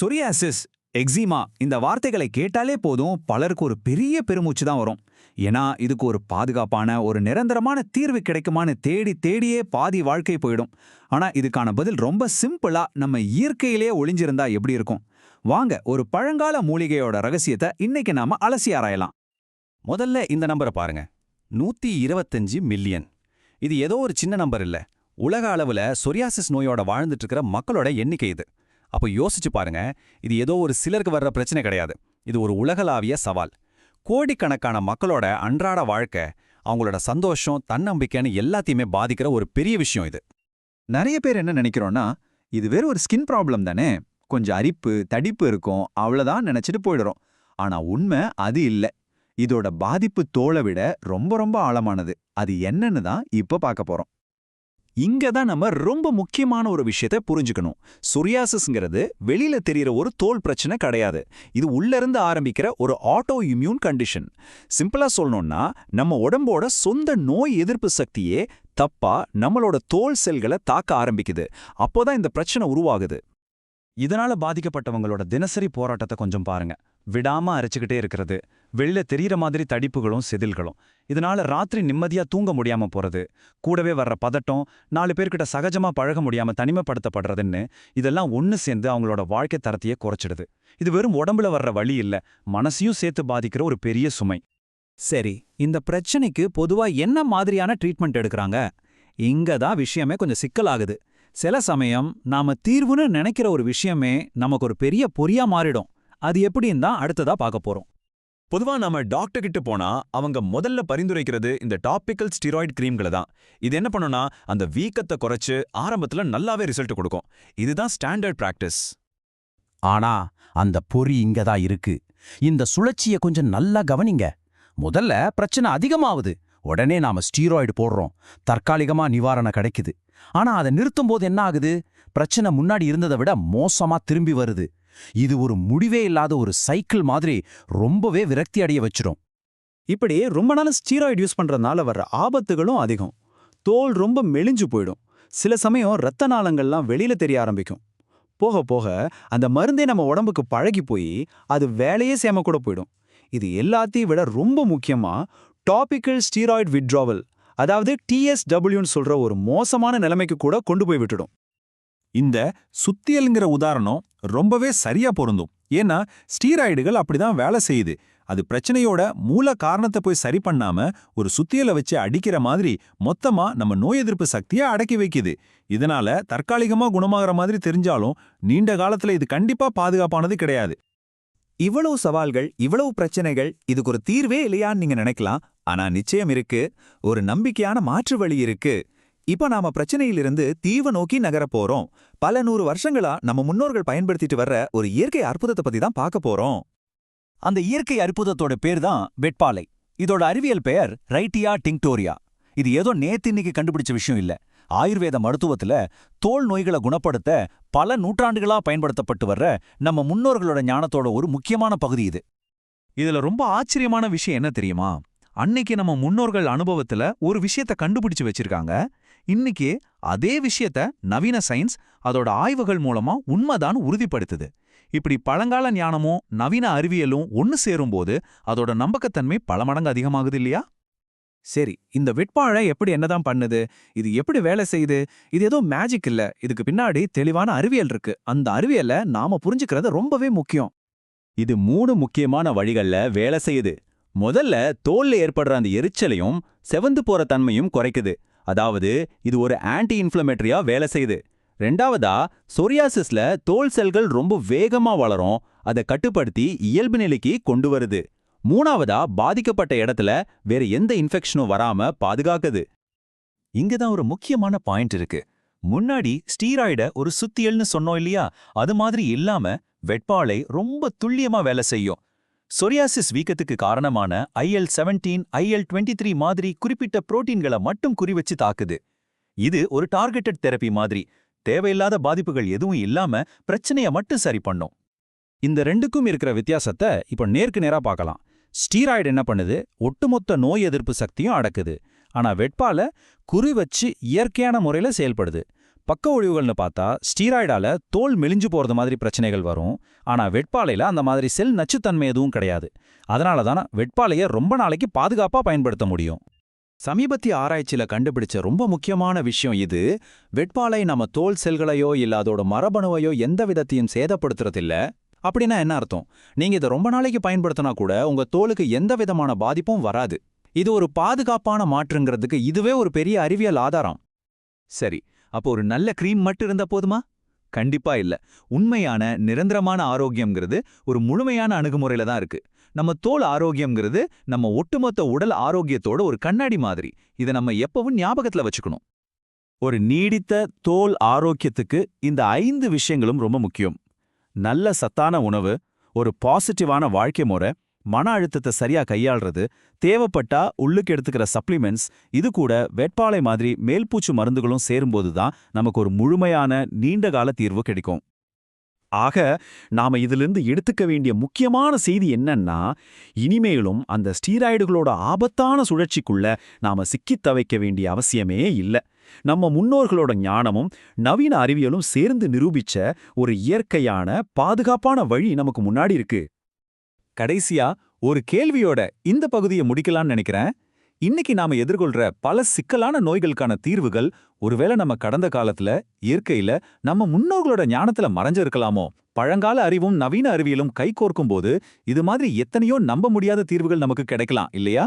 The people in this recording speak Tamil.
சொரியாசிஸ் எக்ஸிமா இந்த வார்த்தைகளை கேட்டாலே போதும் பலருக்கு ஒரு பெரிய பெருமூச்சு தான் வரும். ஏன்னா இதுக்கு ஒரு பாதுகாப்பான ஒரு நிரந்தரமான தீர்வு கிடைக்குமான்னு தேடி தேடியே பாதி வாழ்க்கை போயிடும். ஆனா இதுக்கான பதில் ரொம்ப சிம்பிளா நம்ம இயற்கையிலேயே ஒளிஞ்சிருந்தா எப்படி இருக்கும்? வாங்க ஒரு பழங்கால மூலிகையோட ரகசியத்தை இன்னைக்கு நாம அலசி ஆராயலாம். முதல்ல இந்த நம்பரை பாருங்க. நூத்தி இருபத்தஞ்சு மில்லியன் இது ஏதோ ஒரு சின்ன நம்பர் இல்ல. உலக அளவுல சொரியாசிஸ் நோயோட வாழ்ந்துட்டு இருக்கிற மக்களோட எண்ணிக்கை இது. அப்போ யோசிச்சு பாருங்க இது ஏதோ ஒரு சிலருக்கு வர்ற பிரச்சனை கிடையாது. இது ஒரு உலகளாவிய சவால். கோடிக்கணக்கான மக்களோட அன்றாட வாழ்க்கை அவங்களோட சந்தோஷம் தன்னம்பிக்கைன்னு எல்லாத்தையுமே பாதிக்கிற ஒரு பெரிய விஷயம் இது. நிறைய பேர் என்ன நினைக்கிறோம்னா இது வெறும் ஒரு ஸ்கின் ப்ராப்ளம் தானே. கொஞ்சம் அரிப்பு தடிப்பு இருக்கும் அவ்வளோதான் நினச்சிட்டு போயிடுறோம். ஆனா உண்மை அது இல்ல. இதோட பாதிப்பு தோலை விட ரொம்ப ரொம்ப ஆழமானது. அது என்னன்னு தான் இப்ப பார்க்க போறோம். இங்க தான் நம்ம ரொம்ப முக்கியமான ஒரு விஷயத்தை புரிஞ்சுக்கணும். சொரியாசிஸ்ங்கிறது வெளியில தெரியற ஒரு தோல் பிரச்சனை கிடையாது. இது உள்ள இருந்து ஆரம்பிக்கிற ஒரு ஆட்டோ இம்யூன் கண்டிஷன் சிம்பிளா சொல்லணும்னா நம்ம உடம்போட சொந்த நோய் எதிர்ப்பு சக்தியே தப்பா நம்மளோட தோல் செல்களை தாக்க ஆரம்பிக்குது. அப்போதான் இந்த பிரச்சனை உருவாகுது. இதனால பாதிக்கப்பட்டவங்களோட தினசரி போராட்டத்தை கொஞ்சம் பாருங்க. விடாம அரைச்சுக்கிட்டே இருக்கிறது. வெளில தெரியற மாதிரி தடிப்புகளும் செதில்களும். இதனால ராத்திரி நிம்மதியா தூங்க முடியாம போறது கூடவே வர்ற பதட்டம் நாலு பேர்கிட்ட சகஜமா பழக முடியாம தனிமைப்படுத்தப்படுறதுன்னு இதெல்லாம் ஒன்னு சேர்ந்து அவங்களோட வாழ்க்கை தரத்தையே குறைச்சிடுது. இது வெறும் உடம்புல வர்ற வழி இல்ல மனசையும் சேர்த்து பாதிக்கிற ஒரு பெரிய சுமை. சரி இந்த பிரச்சனைக்கு பொதுவா என்ன மாதிரியான ட்ரீட்மெண்ட் எடுக்கறாங்க? இங்க தான் விஷயமே கொஞ்சம் சிக்கலாகுது. சில சமயம் நாம தீர்வுன்னு நினைக்கிற ஒரு விஷயமே நமக்கு ஒரு பெரிய பொறியா மாறிடும். அது எப்படின்னு தான் அடுத்ததா பார்க்க போறோம். பொதுவா நாம டாக்டர் கிட்ட போனா அவங்க முதல்ல பரிந்துரைக்கிறது இந்த டாபிக்கல் ஸ்டீராய்டு கிரீம்களை தான். இது என்ன பண்ணுனா அந்த வீக்கத்தை குறைச்சு ஆரம்பத்துல நல்லாவே ரிசல்ட் கொடுக்கும். இதுதான் ஸ்டாண்டர்ட் பிராக்டிஸ். ஆனா அந்த பொறி இங்க தான் இருக்கு. இந்த சுழற்சிய கொஞ்சம் நல்லா கவனிங்க. முதல்ல பிரச்சனை அதிகமாவுது. உடனே நாம ஸ்டீராய்டு போடுறோம். தற்காலிகமா நிவாரணம் கிடைக்குது. ஆனா அதை நிறுத்தும்போது என்ன ஆகுது பிரச்சனை முன்னாடி இருந்ததை விட மோசமா திரும்பி வருது. இது ஒரு முடிவே இல்லாத ஒரு சைக்கிள் மாதிரி ரொம்பவே விரக்தி அடைய வச்சிடும் இப்படி ரொம்ப நாள் ஸ்டீராய்டு யூஸ் பண்றதுனால வர்ற ஆபத்துகளும் அதிகம். தோல் ரொம்ப மெலிஞ்சு போயிடும். சில சமயம் ரத்த நாளங்கள்லாம் வெளியில தெரிய ஆரம்பிக்கும். போக போக அந்த மருந்தே நம்ம உடம்புக்கு பழகி போய் அது வேலையே சேம கூட போயிடும். இது எல்லாத்தையும் விட ரொம்ப முக்கியமா டாபிக்கல் ஸ்டீராய்டு விட்ராவல் அதாவது டிஎஸ்டபிள்யூன்னு சொல்ற ஒரு மோசமான நிலைமைக்கு கூட கொண்டு போய் விட்டுடும். இந்த சுத்தியல்ங்கிற உதாரணம் ரொம்பவே சரியா பொருந்தும். ஏன்னா ஸ்டீராய்டுகள் அப்படிதான் வேலை செய்யுது. அது பிரச்சனையோட மூல காரணத்தை போய் சரி பண்ணாம ஒரு சுத்தியலை வச்சு அடிக்கிற மாதிரி மொத்தமா நம்ம நோய் எதிர்ப்பு சக்தியை அடக்கி வைக்குது. இதனால தற்காலிகமா குணமாகற மாதிரி தெரிஞ்சாலும் நீண்ட காலத்துல இது கண்டிப்பா பாதுகாப்பானது கிடையாது. இவ்வளவு சவால்கள் இவ்வளவு பிரச்சனைகள் இதுக்கு ஒரு தீர்வே இல்லையான்னு நீங்க நினைக்கலாம். ஆனா நிச்சயம் இருக்கு. ஒரு நம்பிக்கையான மாற்று வழி இருக்கு. இப்ப நாம பிரச்சனையிலிருந்து தீவை நோக்கி நகரப் போறோம். பல நூறு வருஷங்களா நம்ம முன்னோர்கள் பயன்படுத்திட்டு வர்ற ஒரு இயற்கை அற்புதத்தை பத்தி தான் பார்க்க போறோம். அந்த இயற்கை அற்புதத்தோட பேர் தான் வெட்பாலை. இதோட அறிவியல் பெயர் ரைட்டியா டிங்டோரியா இது ஏதோ நேத்து இன்னைக்கு கண்டுபிடிச்ச விஷயம் இல்ல. ஆயுர்வேத மருத்துவத்துல தோல் நோய்களை குணப்படுத்த பல நூற்றாண்டுகளா பயன்படுத்தப்பட்டு வர்ற நம்ம முன்னோர்களோட ஞானத்தோட ஒரு முக்கியமான பகுதி இது. இதுல ரொம்ப ஆச்சரியமான விஷயம் என்ன தெரியுமா? அன்னைக்கு நம்ம முன்னோர்கள் அனுபவத்துல ஒரு விஷயத்த கண்டுபிடிச்சு வச்சிருக்காங்க. இன்னைக்கு அதே விஷயத்த நவீன சயின்ஸ் அதோட ஆய்வுகள் மூலமா உண்மைதான் உறுதிப்படுத்துது. இப்படி பழங்கால ஞானமும் நவீன அறிவியலும் ஒன்னு சேரும்போது அதோட நம்பகத்தன்மை பல மடங்கு அதிகமாகுது இல்லையா? சரி இந்த வெட்பாழை எப்படி என்னதான் பண்ணுது? இது எப்படி வேலை செய்யுது? இது ஏதோ மேஜிக் இல்ல. இதுக்கு பின்னாடி தெளிவான அறிவியல் இருக்கு. அந்த அறிவியலை நாம புரிஞ்சுக்கிறது ரொம்பவே முக்கியம். இது மூணு முக்கியமான வழிகள்ல வேலை செய்யுது. முதல்ல தோல்ல ஏற்படுற அந்த எரிச்சலையும் செவந்து போற தன்மையும் குறைக்குது. அதாவது இது ஒரு ஆன்டி இன்ஃப்ளமேட்டரியா வேலை செய்யுது. ரெண்டாவதா சொரியாசிஸ்ல தோல் செல்கள் ரொம்ப வேகமா வளரும் அதை கட்டுப்படுத்தி இயல்பு நிலைக்கு கொண்டு வருது. மூணாவதா பாதிக்கப்பட்ட இடத்துல வேற எந்த இன்ஃபெக்ஷனும் வராம பாதுகாக்குது. இங்க தான் ஒரு முக்கியமான பாயிண்ட் இருக்கு. முன்னாடி ஸ்டீராய்ட ஒரு சுத்தியல்னு சொன்னோம் இல்லையா? அது மாதிரி இல்லாம வெட்பாலை ரொம்ப துல்லியமா வேலை செய்யும். சொரியாசிஸ் வீக்கத்துக்கு காரணமான IL seventeen IL twenty three மாதிரி குறிப்பிட்ட புரோட்டீன்களை மட்டும் குறிவச்சு தாக்குது. இது ஒரு டார்கெட்டட் தெரப்பி மாதிரி. தேவையில்லாத பாதிப்புகள் எதுவும் இல்லாம பிரச்சனைய மட்டும் சரி பண்ணும். இந்த ரெண்டுக்கும் இருக்கிற வித்தியாசத்தை இப்போ நேருக்கு நேரா பார்க்கலாம் ஸ்டீராய்டு என்ன பண்ணுது? ஒட்டுமொத்த நோய் எதிர்ப்பு சக்தியும் அடக்குது. ஆனா வெட்பால குறி வச்சு இயற்கையான முறையில செயல்படுது. பக்க ஒழிவுகள்னு பார்த்தா ஸ்டீராய்டால தோல் மெலிஞ்சு போகிறது மாதிரி பிரச்சனைகள் வரும். ஆனா வெட்பாலையில் அந்த மாதிரி செல் நச்சுத்தன்மை எதுவும் கிடையாது. அதனால தான் வெட்பாலையை ரொம்ப நாளைக்கு பாதுகாப்பா பயன்படுத்த முடியும். சமீபத்திய ஆராய்ச்சியில் கண்டுபிடிச்ச ரொம்ப முக்கியமான விஷயம் இது வெட்பாலை நம்ம தோல் செல்களையோ இல்ல அதோட மரபணுவையோ எந்த விதத்தையும் சேதப்படுத்துறதில்ல. அப்படின்னா என்ன அர்த்தம்? நீங்க இதை ரொம்ப நாளைக்கு பயன்படுத்தினா கூட உங்க தோலுக்கு எந்த விதமான பாதிப்பும் வராது. இது ஒரு பாதுகாப்பான மாற்றுங்கிறதுக்கு இதுவே ஒரு பெரிய அறிவியல் ஆதாரம். சரி அப்போ ஒரு நல்ல க்ரீம் மட்டும் இருந்தா போதுமா? கண்டிப்பா இல்ல. உண்மையான நிரந்தரமான ஆரோக்கியம்ங்கிறது ஒரு முழுமையான அணுகுமுறையில தான் இருக்கு. நம்ம தோல் ஆரோக்கியம்ங்கிறது நம்ம ஒட்டுமொத்த உடல் ஆரோக்கியத்தோட ஒரு கண்ணாடி மாதிரி. இதை நம்ம எப்பவும் ஞாபகத்துல வச்சுக்கணும். ஒரு நீடித்த தோல் ஆரோக்கியத்துக்கு இந்த ஐந்து விஷயங்களும் ரொம்ப முக்கியம். நல்ல சத்தான உணவு ஒரு பாசிட்டிவான வாழ்க்கை முறை மன அழுத்தத்தை சரியா கையாள்றது தேவைப்பட்டா உள்ளுக்கு எடுத்துக்கிற சப்ளிமெண்ட்ஸ் இது கூட வேட்பாளை மாதிரி மேல்பூச்சு மருந்துகளும் சேரும்போது தான் நமக்கு ஒரு முழுமையான நீண்டகால தீர்வு கிடைக்கும். ஆக நாம இதிலிருந்து எடுத்துக்க வேண்டிய முக்கியமான செய்தி என்னன்னா இனிமேலும் அந்த ஸ்டீராய்டுகளோட ஆபத்தான சுழற்சிக்குள்ள நாம சிக்கித் தவைக்க வேண்டிய அவசியமே இல்ல. நம்ம முன்னோர்களோட ஞானமும் நவீன அறிவியலும் சேர்ந்து நிரூபிச்ச ஒரு இயற்கையான பாதுகாப்பான வழி நமக்கு முன்னாடி இருக்கு. கடைசியா ஒரு கேள்வியோட இந்த பகுதியை முடிக்கலாம்னு நினைக்கிறேன். இன்னைக்கு நாம எதிர்கொள்ற பல சிக்கலான நோய்களுக்கான தீர்வுகள் ஒருவேளை நம்ம கடந்த காலத்துல இயற்கையில நம்ம முன்னோர்களோட ஞானத்துல மறைஞ்சிருக்கலாமோ? பழங்கால அறிவும் நவீன அறிவியலும் கைகோர்க்கும் போது இது மாதிரி எத்தனையோ நம்ப முடியாத தீர்வுகள் நமக்கு கிடைக்கலாம் இல்லையா?